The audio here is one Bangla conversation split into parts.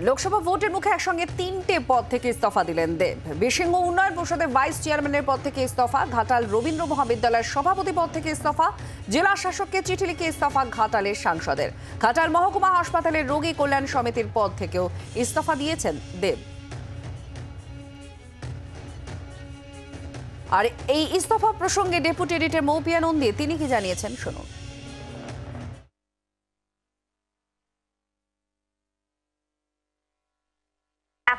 লোকসভা ভোটের মুখে একসঙ্গে তিনটে পদ থেকে ইস্তফা দিলেন দেব। বিশিঙ্গ উন্নয়ন পরিষদের ভাইস চেয়ারম্যানের পদ থেকে ইস্তফা, ঘাটাল রবীন্দ্র মহাবিদ্যালয়ের সভাপতি পদ থেকে ইস্তফা, জেলা শাসককে চিঠি লিখে ইস্তফা ঘাটালের সাংসদের। ঘাটাল মহকুমা হাসপাতালের রোগী কল্যাণ সমিতির পদ থেকেও ইস্তফা দিয়েছেন দেব। আর এই ইস্তফা প্রসঙ্গে ডেপুটি এডিটর মৌপিয়া নন্দী, তিনি কি জানিয়েছেন? শুনুন।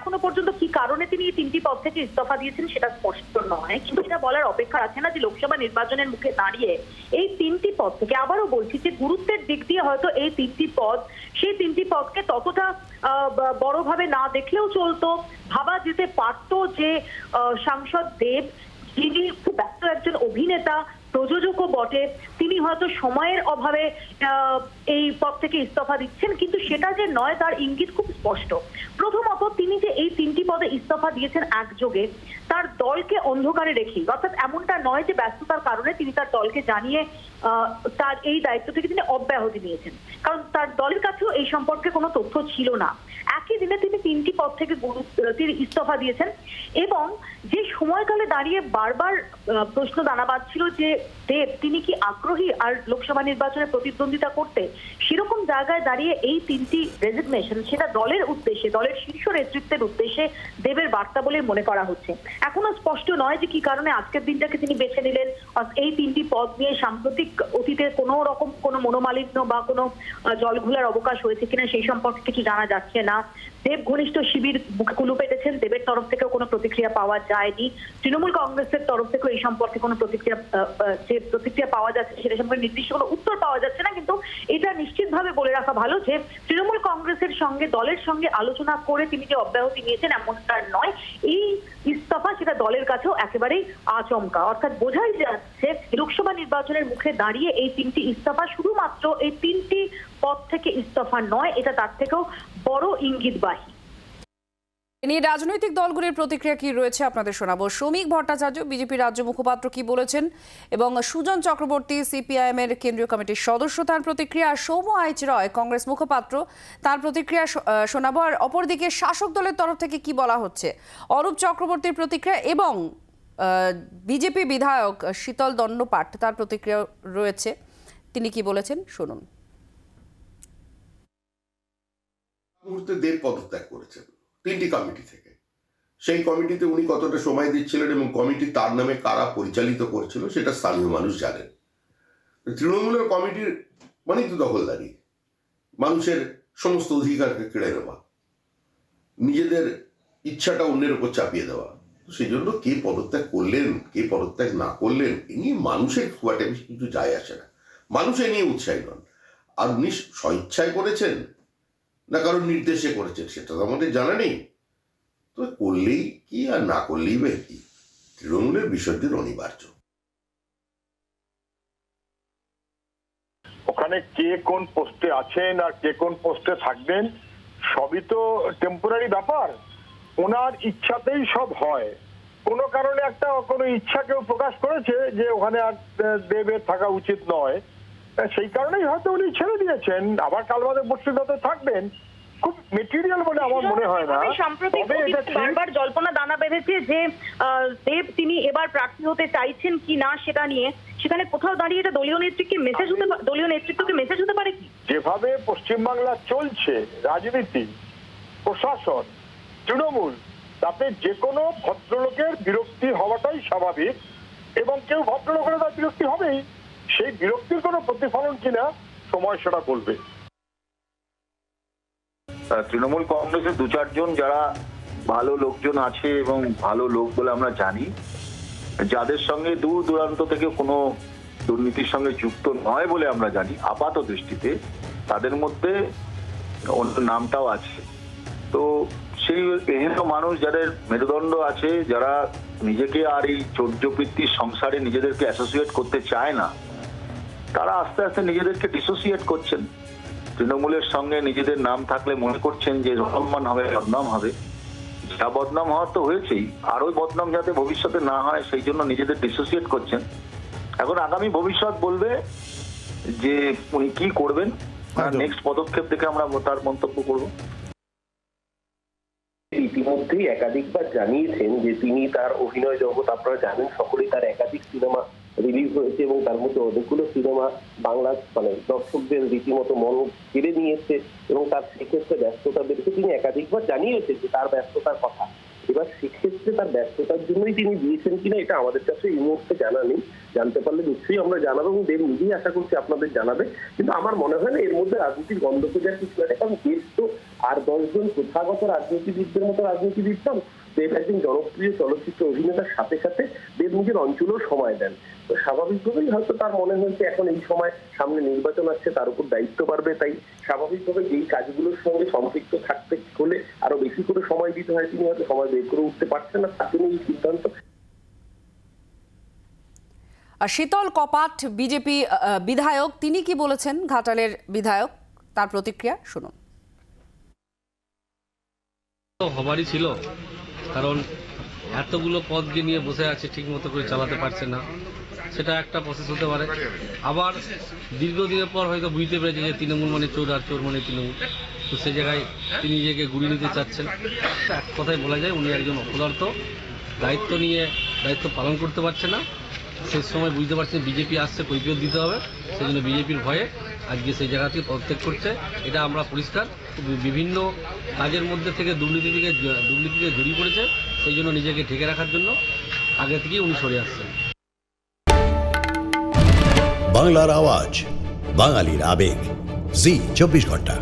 এখনও পর্যন্ত কি কারণে তিনি এই তিনটি পদ থেকে ইস্তফা দিয়েছেন সেটা স্পষ্ট নয়। কিন্তু এটা বলার অপেক্ষা আছে না যে লোকসভা নির্বাচনের মুখে দাঁড়িয়ে এই তিনটি পদ থেকে। আবারও বলছি যে গুরুত্বের দিক দিয়ে হয়তো এই তিনটি পদ, সেই তিনটি পদকে ততটা বড়ভাবে না দেখলেও চলতো। ভাবা যেতে পারতো যে সাংসদ দেব, যিনি খুব ব্যস্ত একজন অভিনেতা প্রযোজকও বটে। তিনি হয়তো সময়ের অভাবে এই পদ থেকে ইস্তফা দিচ্ছেন, কিন্তু সেটা যে নয় তার ইঙ্গিত খুব স্পষ্ট। প্রথমত তিনি যে এই তিনটি পদে ইস্তফা দিয়েছেন একযোগে, তার দলকে অন্ধকারে রেখে, অর্থাৎ এমনটা নয় যে ব্যস্ততার কারণে তিনি তার দলকে জানিয়ে তার এই দায়িত্ব থেকে তিনি অব্যাহতি নিয়েছেন। কারণ তার দলের কাছেও এই সম্পর্কে কোনো তথ্য ছিল না। একই দিনে তিনি তিনটি পদ থেকে তিনি ইস্তফা দিয়েছেন এবং যে সময়কালে দাঁড়িয়ে বারবার প্রশ্ন দানা বাঁধছিল যে দেব তিনি কি আগ্রহী আর লোকসভা নির্বাচনে প্রতিদ্বন্দ্বিতা করতে সেরকম জায়গায় দাঁড়িয়ে এই তিনটি রেজিগনেশন সেটা দলের উদ্দেশ্যে, দলের শীর্ষ নেতৃত্বের উদ্দেশ্যে দেবের বার্তা বলে মনে করা হচ্ছে। এখনও স্পষ্ট নয় যে কি কারণে আজকের দিনটাকে তিনি বেছে নিলেন। এই তিনটি পদ নিয়ে সাম্প্রতিক অতীতে কোনো রকম কোনো মনোমালিন্য বা কোনো জলঘোলার অবকাশ হয়েছে কিনা সেই সম্পর্কে কিছু জানা যাচ্ছে না। দেব ঘনিষ্ঠ শিবির বুকে কুলু পেটেছেন। দেবের তরফ থেকেও কোনো প্রতিক্রিয়া পাওয়া যায়নি। তৃণমূল কংগ্রেসের তরফ থেকেও এই সম্পর্কে কোনো প্রতিক্রিয়া যে প্রতিক্রিয়া পাওয়া যাচ্ছে সেটা সম্পর্কে নির্দিষ্ট কোনো উত্তর পাওয়া যাচ্ছে না, কিন্তু এটা নিশ্চিতভাবে বলে রাখা ভালো যে তৃণমূল কংগ্রেসের সঙ্গে, দলের সঙ্গে আলোচনা করে তিনি যে অব্যাহতি নিয়েছেন এমনটা নয়। এই ইস্তফা সেটা দলের কাছেও একেবারেই আচমকা। অর্থাৎ বোঝাই যাচ্ছে লোকসভা নির্বাচনের মুখে দাঁড়িয়ে এই তিনটি ইস্তফা শুধুমাত্র এই তিনটি পদ থেকে ইস্তফা নয়, এটা তার থেকেও বড় ইঙ্গিতবাহী। এ নিয়ে রাজনৈতিক দলগুলির প্রতিক্রিয়া কি রয়েছে আপনাদের শোনাবো। শ্রমিক ভট্টাচার্য, বিজেপি রাজ্য মুখপাত্র কি বলেছেন? এবং সুজন চক্রবর্তী, সিপিআইএম এর কেন্দ্রীয় কমিটির সদস্য, তার প্রতিক্রিয়া, সৌম্য আইচ রয়, কংগ্রেস মুখপাত্র, তার প্রতিক্রিয়া শোনাবো। আর অপরদিকে শাসক দলের তরফ থেকে কি বলা হচ্ছে? অরূপ চক্রবর্তীর প্রতিক্রিয়া এবং বিজেপি বিধায়ক শীতল দণ্ডপাঠ, তার প্রতিক্রিয়া রয়েছে। তিনি কি বলেছেন? শুনুন। মুহূর্তে দেব পদত্যাগ করেছেন। তিনটি কমিটি থেকে। সেই কমিটিতে উনি কতটা সময় দিচ্ছিলেন এবং কমিটি তার নামে কারা পরিচালিত করছিল, সেটা স্থানীয় মানুষ জানেন। তৃণমূলের কমিটির মানে তো দখলদারি। মানুষের সমস্ত অধিকারকে কেড়ে নেওয়া। নিজেদের ইচ্ছাটা অন্যের উপর চাপিয়ে দেওয়া। সেই জন্য কে পদত্যাগ করলেন, কে পদত্যাগ না করলেন, এ নিয়ে মানুষের খুব বেশি কিছু যায় আসে না। মানুষ এ নিয়ে উৎসাহী নন। আর উনি স্বইচ্ছায় করেছেন না কারোর নির্দেশে করেছেন সেটা তো আমাদের জানা নেই। তো করলেই কি আর না করলেই বা কি? তৃণমূলের বিসর্জন অনিবার্য। ওখানে কে কোন পোস্টে আছেন আর কে কোন পোস্টে থাকবেন, সবই তো টেম্পোরারি ব্যাপার। ওনার ইচ্ছাতেই সব হয়। কোনো কারণে একটা কোনো ইচ্ছা কেউ প্রকাশ করেছে যে ওখানে আর দেবের থাকা উচিত নয়। সেই কারণেই হয়তো উনি ছেড়ে দিয়েছেন। আবার কাল বাদে বক্তৃতাতে থাকবেন। খুব মেটেরিয়াল বলে আমার মনে হয় না। সাম্প্রতিক বারবার জল্পনা দানা বেঁধেছে যে দেব তিনি এবার প্রার্থী হতে চাইছেন কি না সেটা নিয়ে সেখানে কোথাও দাঁড়িয়ে এটা দলীয় নেতৃত্বকে মেসেজ হতে দলীয় নেতৃত্বকে মেসেজ হতে পারে কি? যেভাবে পশ্চিমবাংলা চলছে রাজনীতি প্রশাসন তৃণমূল তাতে যে কোনো ভদ্রলোকের বিরক্তি হওয়াটাই স্বাভাবিক এবং কেউ ভদ্রলোক হলে তার বিরক্তি হবেই। সেই বিরক্তির কোনো প্রতিফলন কিনা, সময় সেটা বলবে। তৃণমূল কংগ্রেসের দু চারজন যারা ভালো লোকজন আছে এবং ভালো লোক বলে আমরা জানি, যাদের সঙ্গে দূর দূরান্ত থেকে কোনো দুর্নীতির সঙ্গে যুক্ত নয় বলে আমরা জানি, আপাত দৃষ্টিতে তাদের মধ্যে অন্য নামটাও আছে। তো সেই এহেন মানুষ যাদের মেরুদণ্ড আছে, যারা নিজেকে আর এই চৌর্যবৃত্তির সংসারে নিজেদেরকে অ্যাসোসিয়েট করতে চায় না তারা আস্তে আস্তে নিজেদেরকে ডিসোসিয়েট করছেন। তৃণমূলের সঙ্গে নিজেদের নাম থাকলে মনে করছেন যে সম্মান হবে বদনাম হবে। যা বদনাম হওয়ার তো হয়েছেই। আরও বদনাম যাতে ভবিষ্যতে না হয় সেই জন্য নিজেদের ডিসোসিয়েট করছেন। এখন আগামী ভবিষ্যৎ বলবে যে উনি কি করবেন নেক্সট পদক্ষেপ দেখে আমরা তার মন্তব্য করব। ইতিমধ্যেই একাধিকবার জানিয়েছেন যে তিনি তার অভিনয় জগৎ আপনারা জানেন সকলেই তার একাধিক সিনেমা রিলিজ হয়েছে এবং তার মধ্যে অনেকগুলো সিনেমা বাংলা মানে দর্শকদের রীতিমতো মন কেড়ে নিয়েছে এবং তার সেক্ষেত্রে ব্যস্ততা বেড়েছে তিনি একাধিকবার জানিয়েছেন যে তার ব্যস্ততার কথা। এবার সেক্ষেত্রে তার ব্যস্ততার জন্যই তিনি দিয়েছেন কিনা এটা আমাদের কাছে এই মুহূর্তে জানা নেই। জানতে পারলে নিশ্চয়ই আমরা জানাব এবং দেব নিজেই আশা করছি আপনাদের জানাবে। কিন্তু আমার মনে হয় না এর মধ্যে রাজনীতির গন্ধ খোঁজার কিছু একটা, কারণ দেশ তো আর দশজন প্রথাগত রাজনীতিবিদদের মতো রাজনীতিবিদ দেব একজন জনপ্রিয় চলচ্চিত্র অভিনেতার সাথে সাথে দেব নিজের অঞ্চলেও সময় দেন। তো স্বাভাবিকভাবেই হয়তো তার মনে হয়েছে এখন এই সময় সামনে নির্বাচন আসছে তার উপর দায়িত্ব বাড়বে। তাই স্বাভাবিকভাবে যেই কাজগুলোর সঙ্গে সম্পৃক্ত থাকতে হলে আরও বেশি করে সময় দিতে হয়। তিনি হয়তো সময় বের করে উঠতে পারছেন না তাকে নিয়ে এই সিদ্ধান্ত শীতল কপাট বিজেপি বিধায়ক তিনি কি বলেছেন? ঘাটালের বিধায়ক তার প্রতিক্রিয়া শুনুন। হবারই ছিল। কারণ এতগুলো পদ যে নিয়ে বসে আছে ঠিক মতো করে চালাতে পারছে না। সেটা একটা প্রসেস হতে পারে। আবার দীর্ঘদিনের পর হয়তো বুঝতে পেরেছে যে তৃণমূল মানে চোর আর চোর মানে তৃণমূল। তো সে জায়গায় তিনি নিজেকে গুড়িয়ে নিতে চাচ্ছেন। এক কথায় বলা যায় উনি একজন অপদার্থ। দায়িত্ব নিয়ে দায়িত্ব পালন করতে পারছে না। শেষ সময় বুঝতে পারছেন বিজেপি আসছে, কৈফিয়ত দিতে হবে। সেই জন্য বিজেপির ভয়ে আজকে সেই জায়গা থেকে পদত্যাগ করছে। এটা আমরা পরিষ্কার। বিভিন্ন কাজের মধ্যে থেকে দুর্নীতিকে থেকে দুর্নীতিতে জড়িয়ে পড়েছে, সেই জন্য নিজেকে ঢেকে রাখার জন্য আগে থেকেই উনি সরে আসছেন। বাংলার আওয়াজ, বাঙালির আবেগ। জি, চব্বিশ ঘণ্টা।